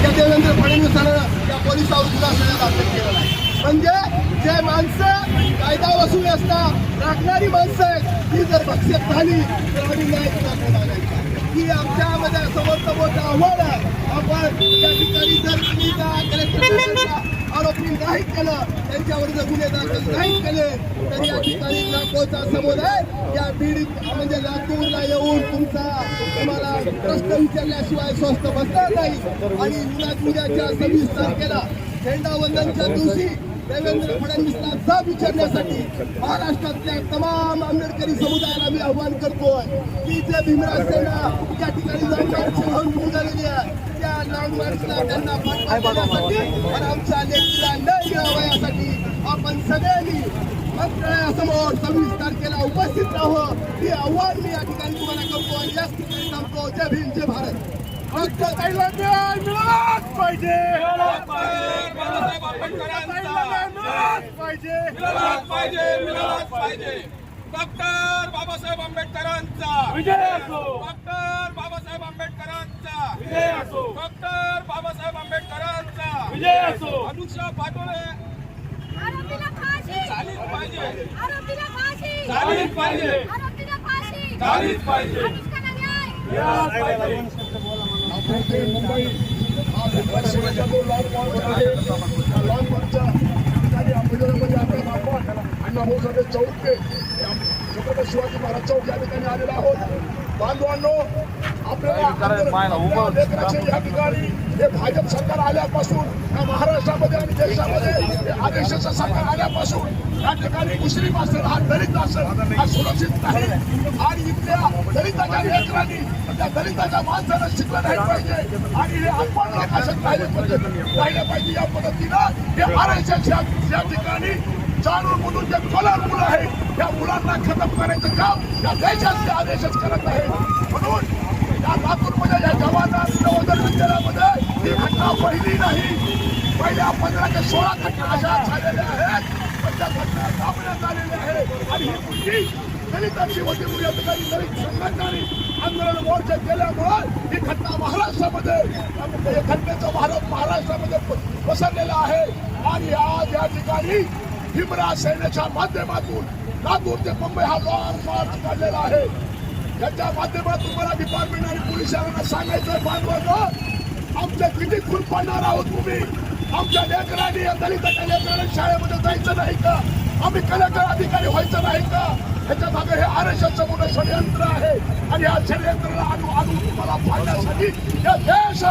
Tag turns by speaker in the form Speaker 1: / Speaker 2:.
Speaker 1: त्या देवेंद्र फडणवीसानं त्या पोलिसावर गुन्हा दाखल केलेला आहे. म्हणजे जे माणसं कायदा वसूल असता राखणारी माणसं आहेत ती जर भक्षक झाली तर आम्ही न्याय कुणाकडे आमच्यामध्ये समोरचं मोठं आव्हान आहे. आपण त्या ठिकाणी जर तुम्ही त्या कलेक्टर आरोपी नाही केलं त्यांच्यावर जर गुन्हे दाखल नाही केले तर या ठिकाणी लाखोचा समुदाय या पीडित म्हणजे लातूर येऊन तुम्हाला प्रश्न विचारल्याशिवाय स्वस्त बसणार नाही. आणि उन्हात उद्याच्या सव्वीस तारखेला झेंडावंदनच्या दिवशी देवेंद्र फडणवीसला जाब विचारण्यासाठी महाराष्ट्रातल्या तमाम आंबेडकरी समुदायाला मी आव्हान करतोय की जे भीमराज सेना त्या ठिकाणी जाऊन मार्च निघालेली आहे त्या लॉंग मार्चला त्यांना पाठवण्यासाठी आणि आमच्या लेखीला न मिळावा यासाठी आपण सगळ्यांनी मंत्रालयासमोर सव्वीस तारखेला उपस्थित राहावं हे आव्हान मी या ठिकाणी तुम्हाला करतो याच ठिकाणी थांबतो जय भीम जय भारत फक्त न्याय मिळालाच पाहिजे मिळालाच पाहिजे
Speaker 2: मिळालाच पाहिजे डॉक्टर बाबासाहेब आंबेडकरांचा
Speaker 3: विजय असो
Speaker 2: डॉक्टर बाबासाहेब आंबेडकरांचा
Speaker 3: विजय असो.
Speaker 2: डॉक्टर बाबासाहेब आंबेडकरांचा.
Speaker 3: विजय असो.
Speaker 2: अनुषा पाटोळे. झालीच पाहिजे
Speaker 4: आरोपीला फाशी
Speaker 2: झालीच पाहिजे
Speaker 1: मुंबई हा शिवाजी लॉन मार्च आहे या लॉन मार्चच्या ठिकाणी आंबेडकरमध्ये आपण आपण अण्णा भाऊ साहेब चौक ते छत्रपती शिवाजी महाराज चौक या ठिकाणी आलेलो आहोत बांधवांनो या ठिकाणी हे भाजप सरकार आल्यापासून या महाराष्ट्रामध्ये आणि देशामध्ये आदेशाचं सरकार आल्यापासून या ठिकाणी मुस्लिम असेल हा दलित असेल हा सुरक्षित नाही. आणि इथल्या दलिताच्या लेकरांनी त्या दलिताच्या माणसानं शिकलं नाही पाहिजे. आणि हे आपण लोकांसाठी राहिले पाहिजे राहिले पाहिजे या पद्धतीनं हे आरक्षण या ठिकाणी जाणून बुजून जे कलर मुलं आहेत त्या मुलांना खतम करायचं काम या देशाचे आदेशच करत आहे म्हणून लातूरमध्ये या जवाहरलाल नवोदय विद्यालयामध्ये ही घटना पहिली नाही. पहिल्या पंधरा ते सोळा घटना अशा झालेल्या आहेत. पण त्या घटना थांबण्यात आलेल्या आहेत. आणि ही मुलगी दलितांची होती मुली या ठिकाणी दलित संघटनांनी आंदोलन मोर्चे केल्यामुळं ही घटना महाराष्ट्रामध्ये या घटनेचा भारत महाराष्ट्रामध्ये पसरलेला आहे. आणि आज या ठिकाणी भीमराज सेनेच्या माध्यमातून लातूर ते मुंबई हा लॉंग मार्च काढलेला आहे. याच्या माध्यमातून मला डिपार्टमेंट आणि पोलिसांना सांगायचं बांधवानं. आमच्या किती खून पाडणार आहोत तुम्ही? आमच्या लेकरांनी या दलिताच्या लेकरांनी शाळेमध्ये जायचं नाही का? आम्ही कलेक्टर अधिकारी व्हायचं नाही का? ह्याच्या मागे हे आरक्षणचं मोठं षडयंत्र आहे. आणि या षडयंत्राला आणू आणून तुम्हाला पाडण्यासाठी या देश